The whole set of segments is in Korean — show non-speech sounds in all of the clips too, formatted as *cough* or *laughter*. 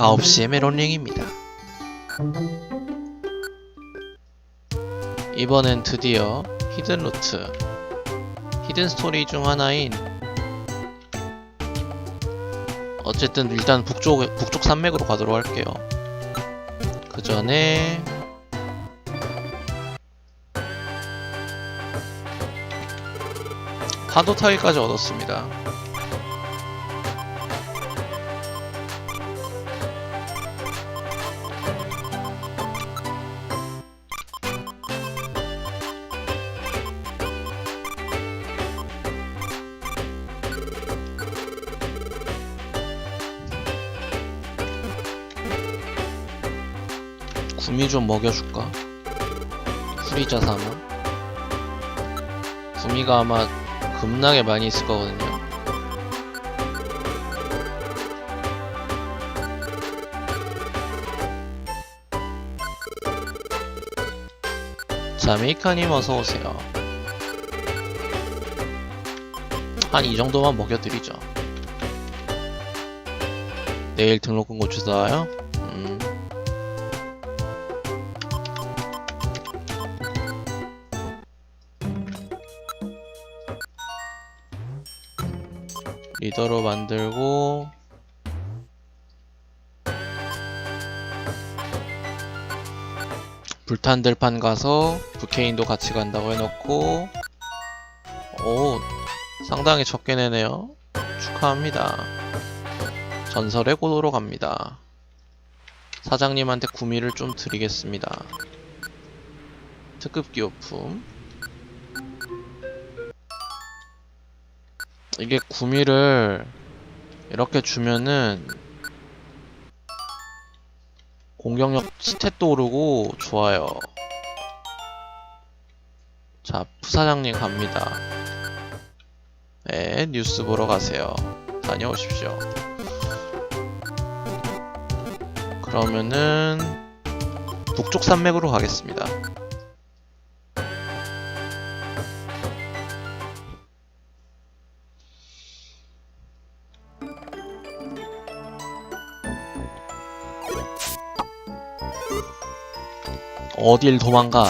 9시의 메론링입니다. 이번엔 드디어 히든 루트, 히든 스토리 중 하나인 어쨌든 일단 북쪽 북쪽 산맥으로 가도록 할게요. 그 전에 파도 타기까지 얻었습니다. 좀 먹여줄까? 후리자 삼아 구미가 아마 급락에 많이 있을 거거든요 자메이카님 어서오세요 한 이 정도만 먹여드리죠 내일 등록금 고추사요? 음. 리더로 만들고 불탄들판 가서 부케인도 같이 간다고 해놓고 오 상당히 적게 내네요. 축하합니다. 전설의 고도로 갑니다. 사장님한테 구미를 좀 드리겠습니다. 특급 기호품 이게 구미를 이렇게 주면은 공격력 스탯도 오르고 좋아요. 자, 부사장님 갑니다. 네, 뉴스 보러 가세요. 다녀오십시오. 그러면은 북쪽 산맥으로 가겠습니다. 어딜 도망가?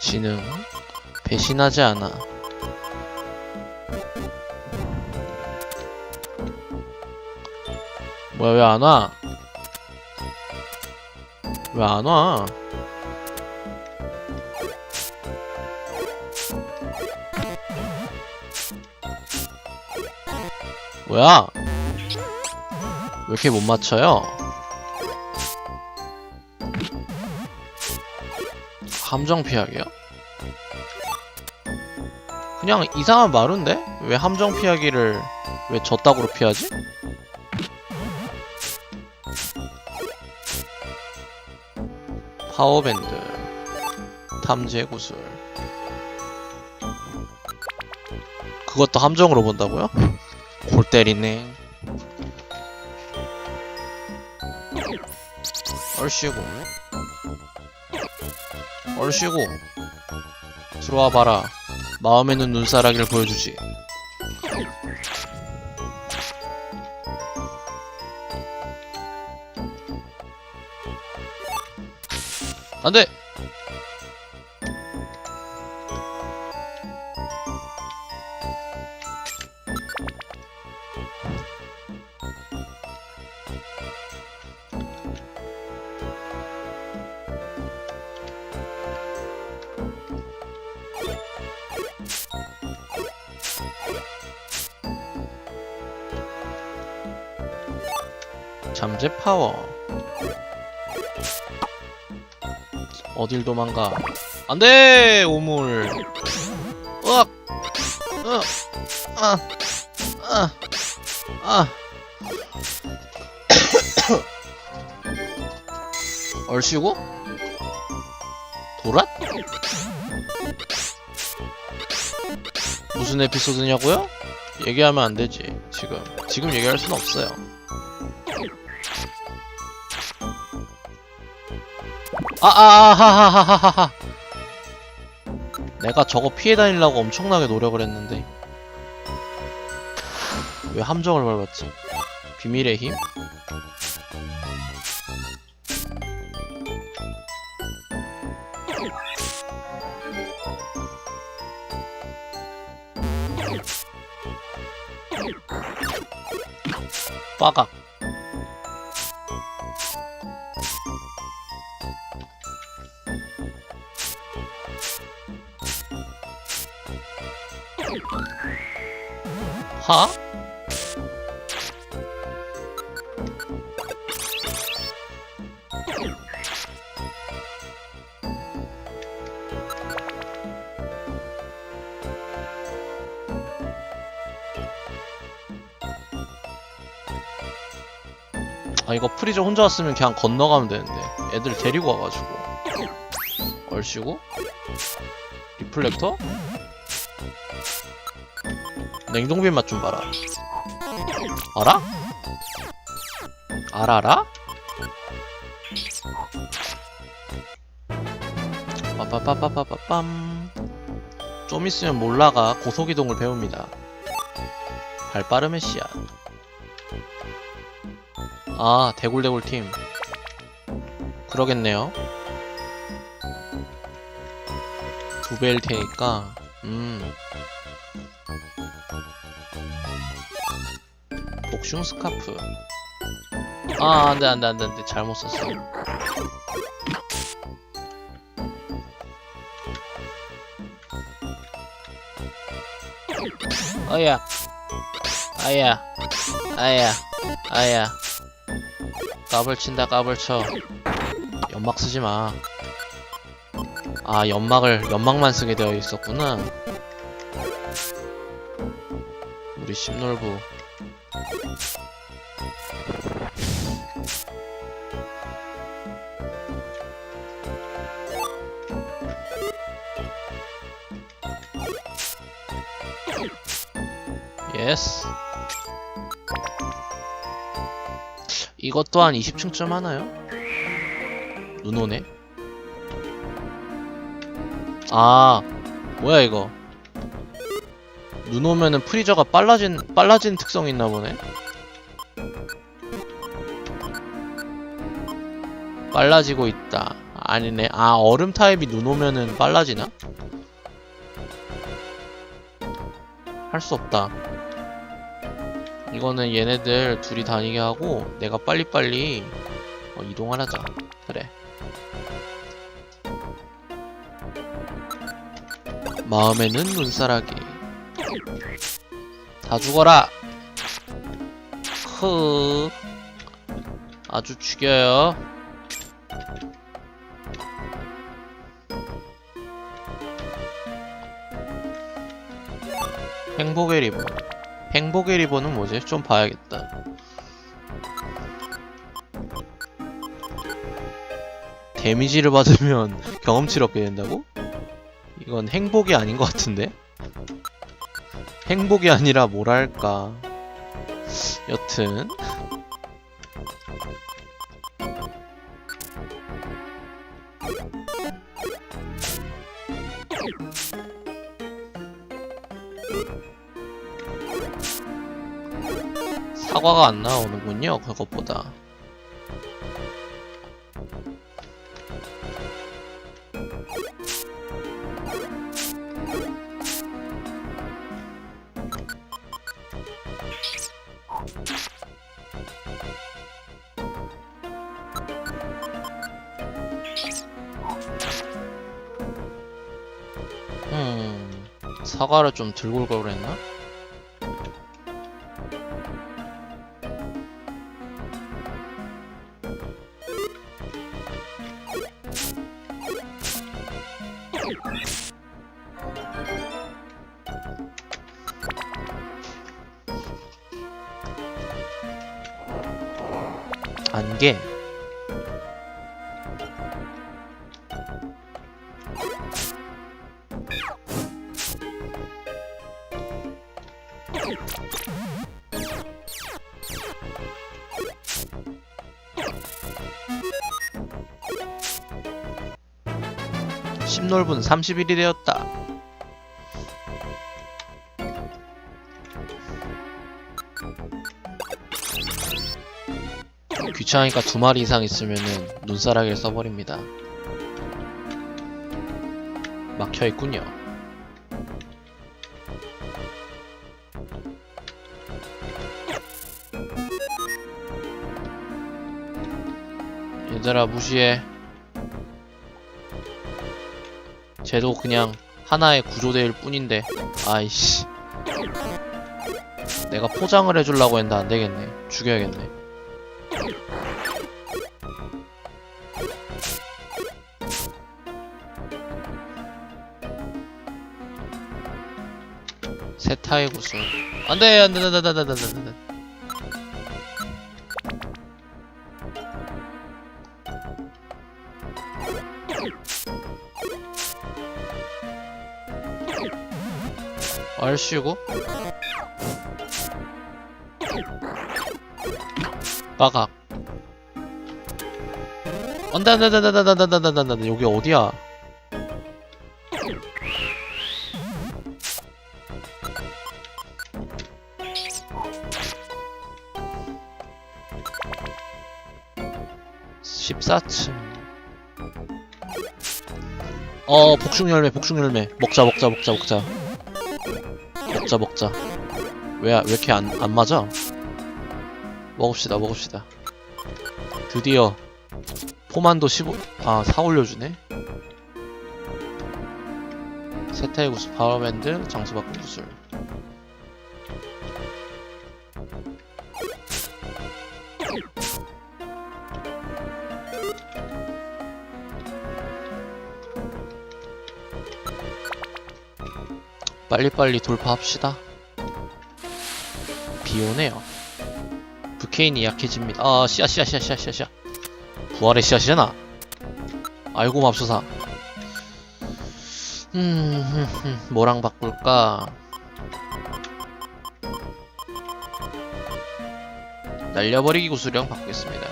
지능 배신하지 않아. 뭐야 왜 안 와? 왜 안 와? 뭐야? 왜 이렇게 못 맞춰요? 함정 피하기요? 그냥 이상한 말인데? 왜 함정 피하기를 왜 저따구로 피하지? 파워밴드 탐지의 구슬 그것도 함정으로 본다고요? 골 때리네. 얼씨구. 얼씨구. 들어와 봐라. 마음에 있는 눈사라기를 보여주지. 안 돼! 잠재 파워. 어딜 도망가? 안돼! 오물. 으악! 으악! 아, 아, 아. *coughs* 얼씨구? 도란? 무슨 에피소드냐고요? 얘기하면 안 되지 지금. 지금 얘기할 순 없어요 아아하하하하하 내가 저거 피해 다니려고 엄청나게 노력을 했는데 왜 함정을 밟았지? 비밀의 힘? 빠각 하? 아 이거 프리저 혼자 왔으면 그냥 건너가면 되는데. 애들 데리고 와가지고. 얼씨구? 리플렉터 냉동빈 맛 좀 봐라. 알아? 알아라? 빠빠빠빠빠빰. 좀 있으면 몰라가 고속이동을 배웁니다. 발 빠르면 씨앗. 아 대굴대굴 팀. 그러겠네요. 두 배일 테니까 음 복숭 스카프. 아 안돼 안돼 안돼 안돼. 잘못 썼어. 어야. 아야. 아야. 아야. 까불친다 까불쳐. 연막 쓰지마. 아 연막을 연막만 쓰게 되어 있었구나. 우리 심놀부 이것 또한 20층쯤 하나요? 눈 오네. 아 뭐야 이거 눈 오면은 프리저가 빨라진 빨라진 특성이 있나 보네. 빨라지고 있다. 아니네. 아 얼음 타입이 눈 오면은 빨라지나? 할 수 없다. 이거는 얘네들 둘이 다니게 하고 내가 빨리빨리 어, 이동을 하자. 그래. 마음에는 눈사라기 다 죽어라 흐 아주 죽여요 행복의 리본 행복의 리본은 뭐지? 좀 봐야겠다 데미지를 받으면 *laughs* 경험치를 얻게 된다고? 이건 행복이 아닌 것 같은데? 행복이 아니라 뭐랄까? 여튼. 사과가 안 나오는군요 그것보다 사과를 좀 들고 올걸 그랬나? 10놀분 30일이 되었다. 귀찮으니까 두 마리 이상 있으면은 눈사라기를 써버립니다. 막혀있군요. 얘들아 무시해. 쟤도 그냥 하나의 구조대일 뿐인데. 아이씨. 내가 포장을 해주려고 했는데 안되겠네. 죽여야겠네. 세타의 구슬. 안돼! 안돼! 안돼! 안돼! 안돼! 안돼 안돼 얼씨구 빠각 안돼 안돼 안돼 안돼 안돼 안돼 안돼 안돼 여기 어디야 (14층) 어 복숭 열매 복숭 열매 먹자 먹자 먹자 먹자 먹자 먹자. 왜, 왜 이렇게 안, 안 맞아? 먹읍시다 먹읍시다. 드디어 포만도 15.. 아 4 올려주네? 세타의 구슬 파워밴드 장수바꾼 구슬 빨리빨리 돌파합시다. 비 오네요. 브케인이 약해집니다. 아, 씨앗, 씨앗, 씨앗, 씨앗, 씨앗, 씨앗. 부활의 씨앗이잖아. 아이고, 맙소사. 음, 흠, 흠, 뭐랑 바꿀까? 날려버리기 구수령 바꾸겠습니다.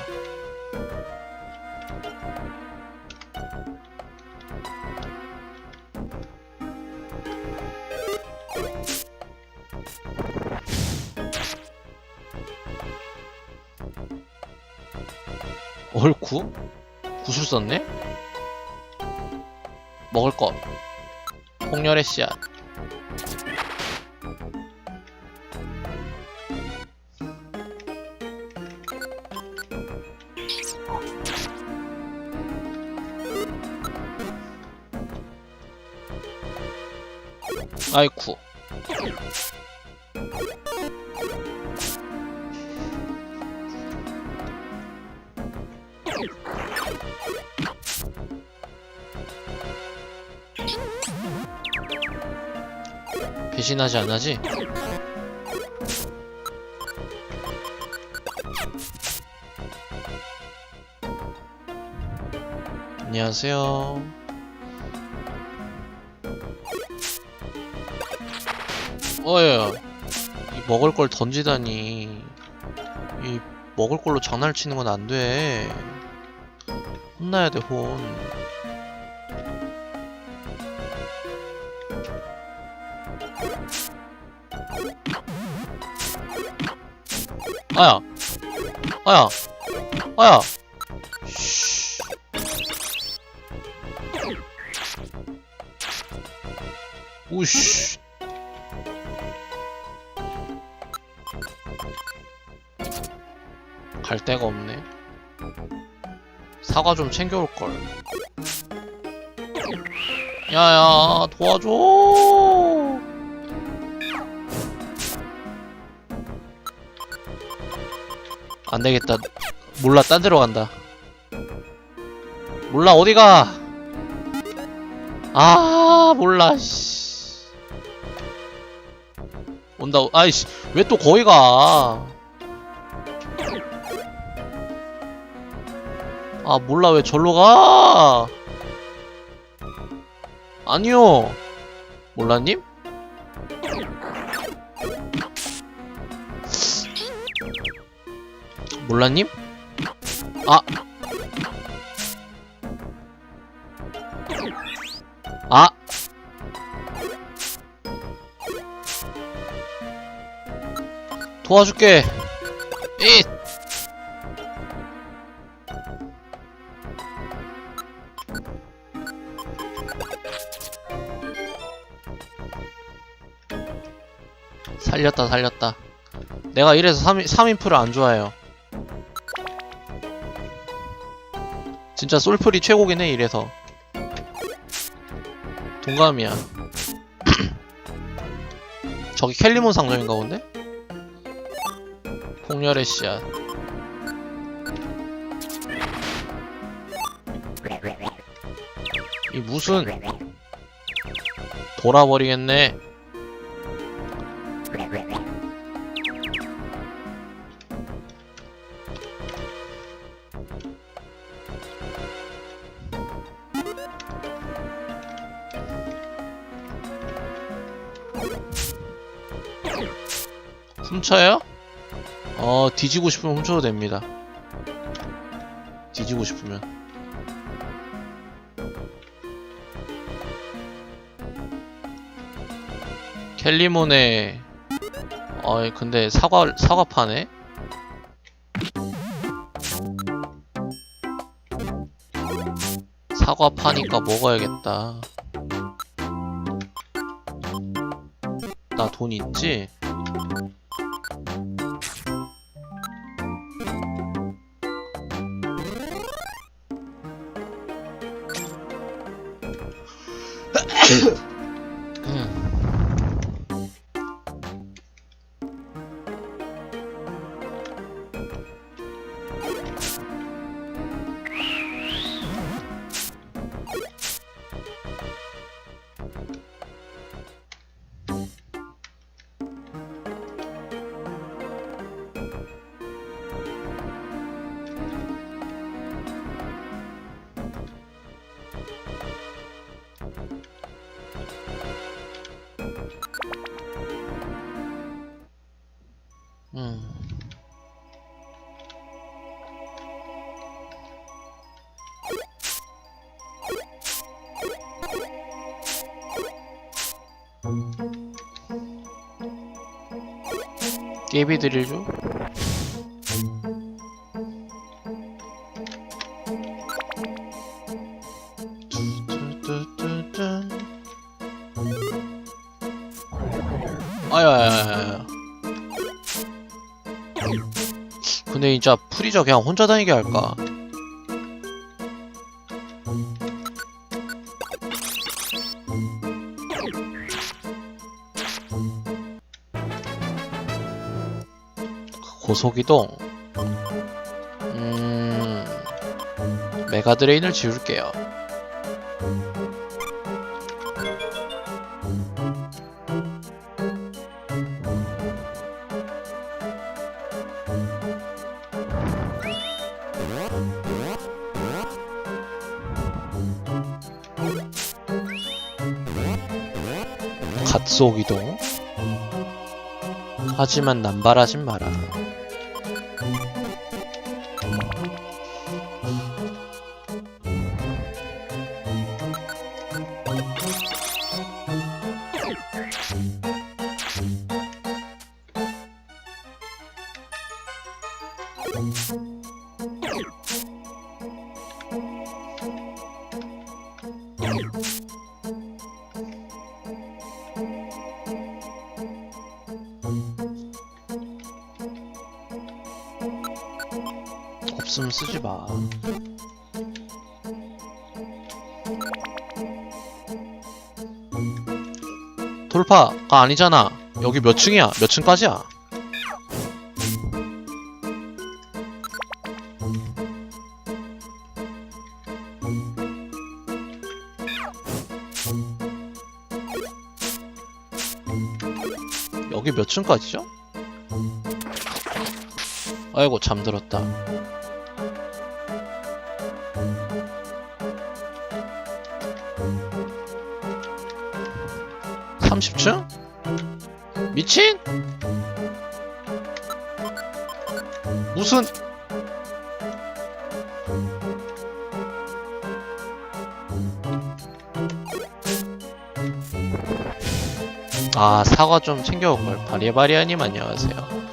얼쿠? 구슬 썼네? 먹을 것. 폭렬의 씨앗. 아이쿠. 배신하지 않아지? 안녕하세요. 어여, 이 먹을 걸 던지다니. 이 먹을 걸로 장난을 치는 건 안 돼. 혼나야 돼, 혼. 아야. 아야. 아야. 쉬. 우씨. 갈 데가 없네. 사과 좀 챙겨올걸. 야야 도와줘 안 되겠다. 몰라, 딴 데로 간다. 몰라, 어디가? 아, 몰라, 씨. 온다, 아이씨, 왜 또 거기 가? 아, 몰라, 왜 절로 가? 아니요. 몰라님? 몰라님? 아! 아! 도와줄게! 잇! 살렸다 살렸다 내가 이래서 3, 3인프를 안 좋아해요 진짜 솔플이 최고긴 해 이래서. 동감이야. *clears throat* 저기 켈리몬 상점인가 본데? 폭렬의 씨앗. 이 무슨 돌아버리겠네 훔쳐요? 어 뒤지고 싶으면 훔쳐도 됩니다. 뒤지고 싶으면. 켈리몬에 어 근데 사과 사과 파네? 사과 파니까 먹어야겠다. 나 돈 있지? 깨비 드릴죠? 뚜뚜뚜뚜. 아야야야야. 근데 진짜 프리저 그냥 혼자 다니게 할까? 고속이동 음... 메가드레인을 지울게요. 갓속 이동 하지만 남발하진 마라 아니잖아. 여기 몇 층이야? 몇 층까지야? 여기 몇 층까지죠? 아이고 잠들었다. 30층? 미친? 무슨? 아 사과 좀 챙겨올걸 바리바리아님 안녕하세요.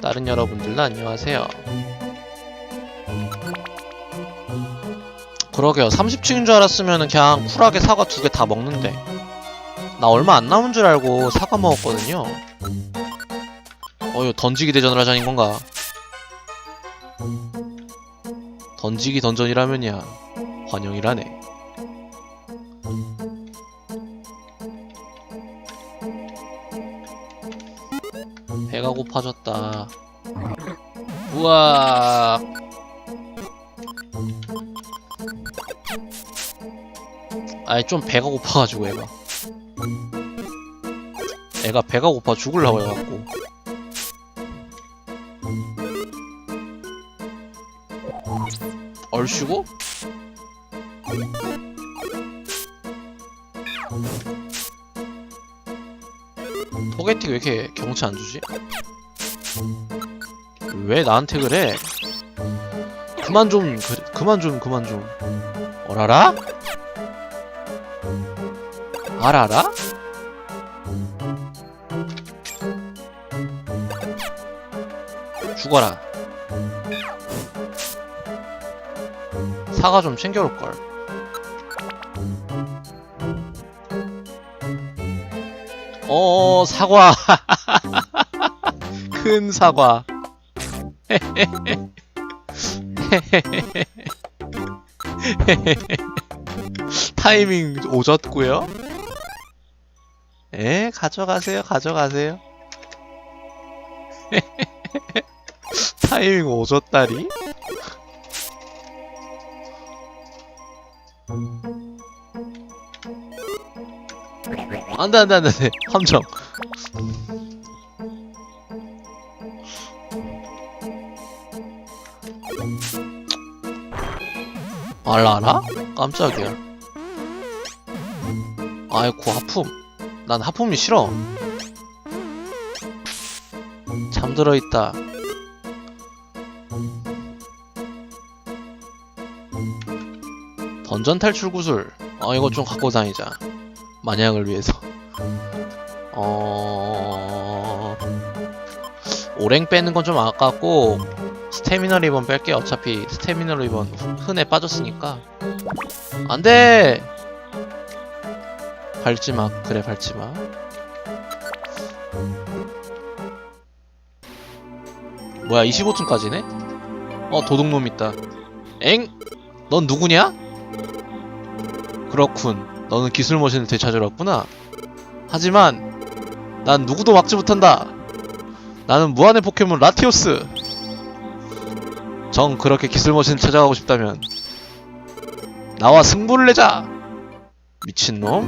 다른 여러분들도 안녕하세요. 그러게요. 30층인 줄 알았으면 그냥 쿨하게 사과 두 개 다 먹는데 나 얼마 안 남은 줄 알고 사과 먹었거든요 어휴 던지기 대전을 하자는 건가 던지기 던전이라면야 환영이라네 배가 고파졌다. 우와. 아이 좀 배가 고파가지고 애가. 애가 배가 고파 죽을라고 해갖고. 얼씨구? 소개팅 왜 이렇게 경치 안 주지? 왜 나한테 그래? 그만 좀 그, 그만 좀 그만 좀 어라라? 알아라? 죽어라. 사과 좀 챙겨올걸. 어 사과. *laughs* 큰 사과. *laughs* 타이밍 오졌고요. 에 가져가세요 가져가세요 타이밍 오졌다리? 안돼 안돼 안돼 안돼. 함정 알라라? 깜짝이야. 아이고 하품. 난 하품이 싫어. 잠들어 있다 던전 탈출 구슬. 아 이거 좀 갖고 다니자. 만약을 위해서. 어 오랭 빼는 건 좀 아깝고 스태미너 리본 뺄게. 어차피 스태미너 리본 흔해 빠졌으니까. 안돼! 밟지마. 그래 밟지마. 뭐야 25층까지네? 어 도둑놈 있다. 엥? 넌 누구냐? 그렇군. 너는 기술 머신을 되찾으러 왔구나. 하지만 난 누구도 막지 못한다. 나는 무한의 포켓몬 라티오스. 정 그렇게 기술 머신을 찾아가고 싶다면 나와 승부를 내자. 미친놈.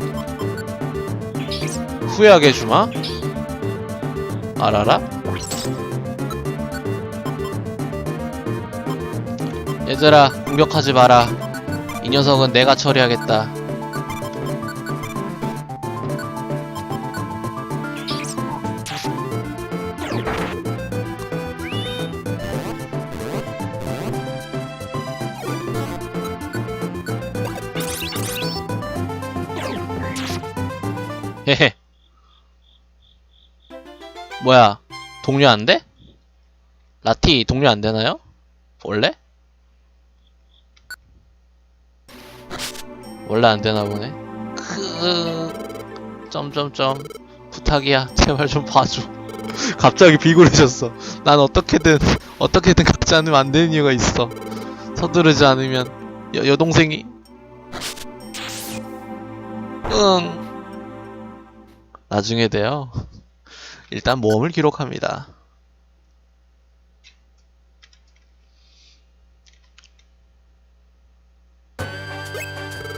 후회하게 해주마. 알아라. 얘들아 공격하지 마라 이 녀석은 내가 처리하겠다 헤헤. 뭐야, 동료 안 돼? 라티 동료 안 되나요? 원래? 원래 안 되나 보네. 크. 점점점. 부탁이야. *laughs* 제발 좀 봐줘. *laughs* 갑자기 비굴해졌어. 난 어떻게든 *laughs* 어떻게든 갖지 않으면 안 되는 이유가 있어. 서두르지 않으면 여, 여동생이 응. 나중에 돼요. 일단 모험을 기록합니다.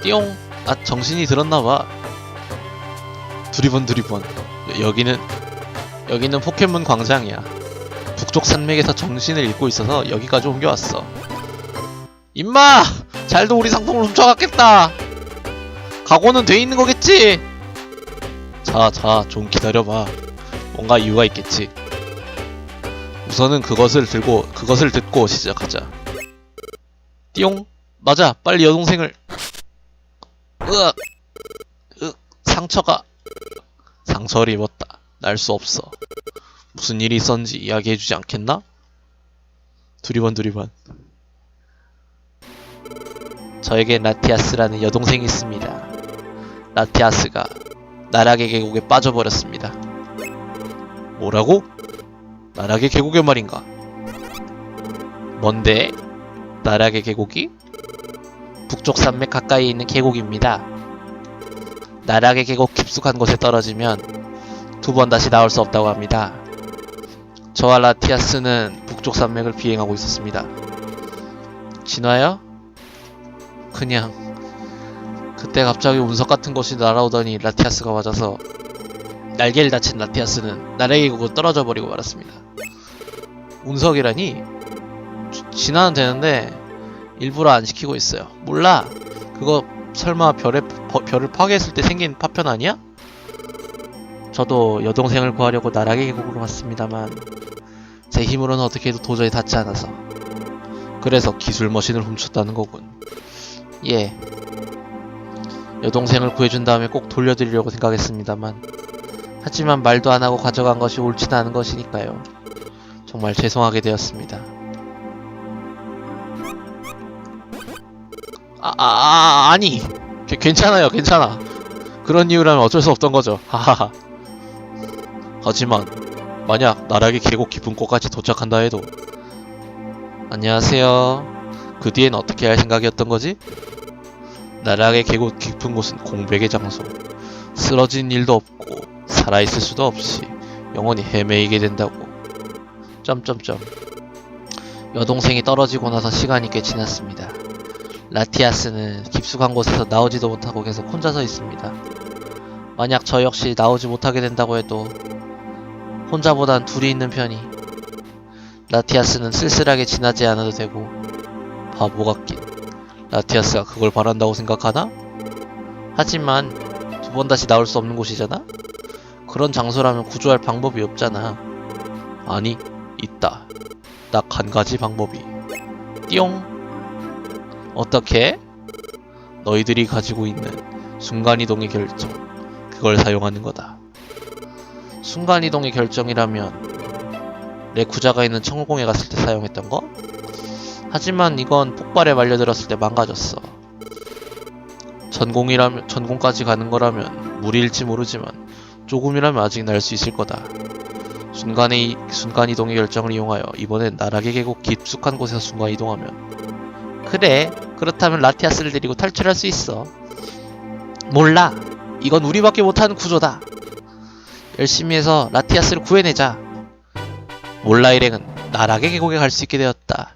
띠용. 아 정신이 들었나봐. 두리번 두리번. 여- 여기는 여기는 포켓몬 광장이야. 북쪽 산맥에서 정신을 잃고 있어서 여기까지 옮겨왔어. 임마! 잘도 우리 상품을 훔쳐갔겠다. 각오는 돼 있는 거겠지? 자, 자, 좀 기다려봐. 뭔가 이유가 있겠지. 우선은 그것을 들고, 그것을 듣고 시작하자. 띠용. 맞아, 빨리 여동생을. 으악. 으, 상처가. 상처를 입었다. 날 수 없어. 무슨 일이 있었는지 이야기해주지 않겠나? 두리번 두리번. 저에겐 라티아스라는 여동생이 있습니다. 라티아스가 나락의 계곡에 빠져버렸습니다. 뭐라고? 나락의 계곡에 말인가? 뭔데? 나락의 계곡이? 북쪽 산맥 가까이에 있는 계곡입니다. 나락의 계곡 깊숙한 곳에 떨어지면 두 번 다시 나올 수 없다고 합니다. 저와 라티아스는 북쪽 산맥을 비행하고 있었습니다. 진화요? 그냥 그때 갑자기 운석 같은 것이 날아오더니 라티아스가 맞아서 날개를 다친 라티아스는 나락의 계곡으로 떨어져 버리고 말았습니다. 운석이라니? 지- 진화는 되는데 일부러 안 시키고 있어요. 몰라. 그거 설마 별에 버- 별을 파괴했을 때 생긴 파편 아니야? 저도 여동생을 구하려고 나락의 계곡으로 왔습니다만 제 힘으로는 어떻게 해도 도저히 닿지 않아서 그래서 기술 머신을 훔쳤다는 거군. 예. 여동생을 구해준 다음에 꼭 돌려드리려고 생각했습니다만 하지만 말도 안 하고 가져간 것이 옳지는 않은 것이니까요. 정말 죄송하게 되었습니다. 아, 아, 아 게- 괜찮아요 괜찮아. 그런 이유라면 어쩔 수 없던 거죠. 하하하. 하지만 만약 나락의 계곡 깊은 곳까지 도착한다 해도 안녕하세요. 그 뒤엔 어떻게 할 생각이었던 거지? 나락의 계곡 깊은 곳은 공백의 장소. 쓰러진 일도 없고 살아있을 수도 없이 영원히 헤매이게 된다고. 점점점 여동생이 떨어지고 나서 시간이 꽤 지났습니다 라티아스는 깊숙한 곳에서 나오지도 못하고 계속 혼자 서 있습니다. 만약 저 역시 나오지 못하게 된다고 해도 혼자보단 둘이 있는 편이 라티아스는 쓸쓸하게 지나지 않아도 되고 바보 같긴 라티아스가 그걸 바란다고 생각하나? 하지만 두 번 다시 나올 수 없는 곳이잖아? 그런 장소라면 구조할 방법이 없잖아. 아니, 있다. 딱 한 가지 방법이. 띠용! 어떻게? 너희들이 가지고 있는 순간이동의 결정. 그걸 사용하는 거다. 순간이동의 결정이라면 레쿠자가 있는 천공에 갔을 때 사용했던 거? 하지만 이건 폭발에 말려들었을 때 망가졌어. 전공이라면 전공까지 가는 거라면 무리일지 모르지만 조금이라면 아직 날 수 있을 거다. 순간의 이- 순간이동의 결정을 이용하여 이번엔 나락의 계곡 깊숙한 곳에서 순간이동하면 그래 그렇다면 라티아스를 데리고 탈출할 수 있어. 몰라. 이건 우리밖에 못하는 구조다. 열심히 해서 라티아스를 구해내자. 몰라 일행은. 나락의 계곡에 갈 수 있게 되었다.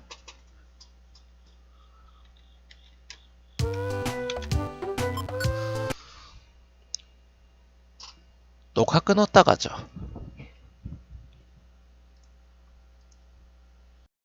녹화 끊었다 가죠